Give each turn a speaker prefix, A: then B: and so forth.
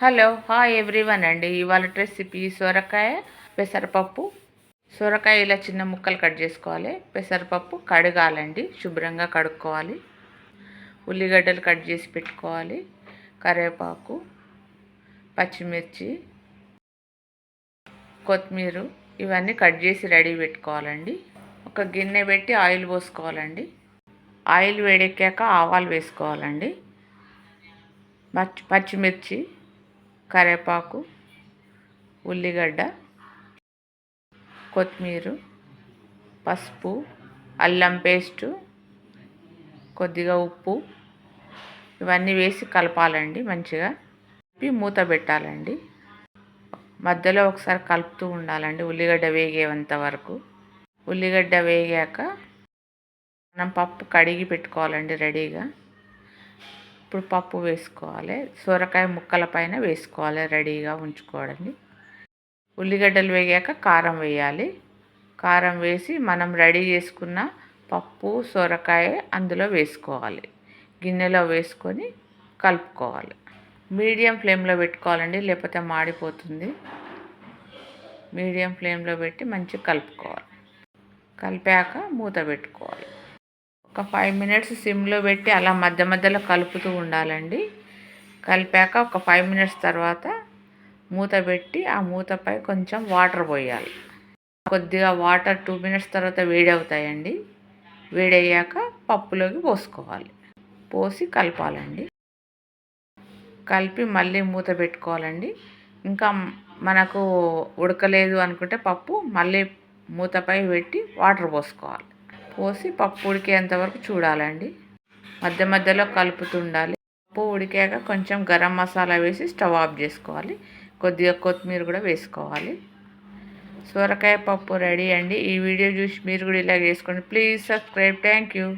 A: Hello hi everyone అండి. ఇవాళ recipe సొరకాయ పెసరపప్పు. సొరకాయ ఇలా చిన్న ముక్కలు కట్ చేసుకోవాలి. పెసరపప్పు కడగాలండి శుభ్రంగా కడుక్కోవాలి. ఉల్లిగడ్డలు కట్ చేసి పెట్టుకోవాలి. కరివేపాకు పచ్చిమిర్చి కొత్తిమీర ఇవన్నీ కట్ చేసి రెడీ పెట్టుకోవాలండి. ఒక గిన్నె పెట్టి ఆయిల్ పోసుకోవాలండి. ఆయిల్ వేడెక్కాక ఆవాలు వేసుకోవాలండి. పచ్చి పచ్చిమిర్చి కరివేపాకు ఉల్లిగడ్డ కొత్తిమీర పసుపు అల్లం పేస్టు కొద్దిగా ఉప్పు. ఇవన్నీ వేసి కలపాలండి మంచిగా. కలిపి మూత పెట్టాలండి. మధ్యలో ఒకసారి కలుపుతూ ఉండాలండి ఉల్లిగడ్డ వేగేంత వరకు. ఉల్లిగడ్డ వేగాక మనం పప్పు కడిగి పెట్టుకోవాలండి రెడీగా. ఇప్పుడు పప్పు వేసుకోవాలి. సొరకాయ ముక్కల పైన వేసుకోవాలి రెడీగా ఉంచుకోవడండి ఉల్లిగడ్డలు వేగాక కారం వేయాలి. కారం వేసి మనం రెడీ చేసుకున్న పప్పు సొరకాయ అందులో వేసుకోవాలి. గిన్నెలో వేసుకొని కలుపుకోవాలి. మీడియం ఫ్లేమ్లో పెట్టుకోవాలండి లేకపోతే మాడిపోతుంది. మీడియం ఫ్లేమ్లో పెట్టి మంచిగా కలుపుకోవాలి. కలిపాక మూత పెట్టుకోవాలి. ఒక ఫైవ్ మినిట్స్ సిమ్లో పెట్టి అలా మధ్య మధ్యలో కలుపుతూ ఉండాలండి. కలిపాక ఒక ఫైవ్ మినిట్స్ తర్వాత మూత పెట్టి ఆ మూతపై కొంచెం వాటర్ పోయాలి. కొద్దిగా వాటర్ టూ మినిట్స్ తర్వాత వేడి అవుతాయండి వేడయ్యాక పప్పులోకి పోసుకోవాలి. పోసి కలపాలండి. కలిపి మళ్ళీ మూత పెట్టుకోవాలండి. ఇంకా మనకు ఉడకలేదు అనుకుంటే పప్పు మళ్ళీ మూతపై పెట్టి వాటర్ పోసుకోవాలి. పోసి పప్పు ఉడికేంతవరకు చూడాలండి. మధ్య మధ్యలో కలుపుతుండాలి. పప్పు ఉడికాక కొంచెం గరం మసాలా వేసి స్టవ్ ఆఫ్ చేసుకోవాలి. కొద్దిగా కొత్తిమీర కూడా వేసుకోవాలి. సొరకాయ పప్పు రెడీ అండి. ఈ వీడియో చూసి మీరు కూడా ఇలా చేసుకోండి. Please subscribe. Thank you.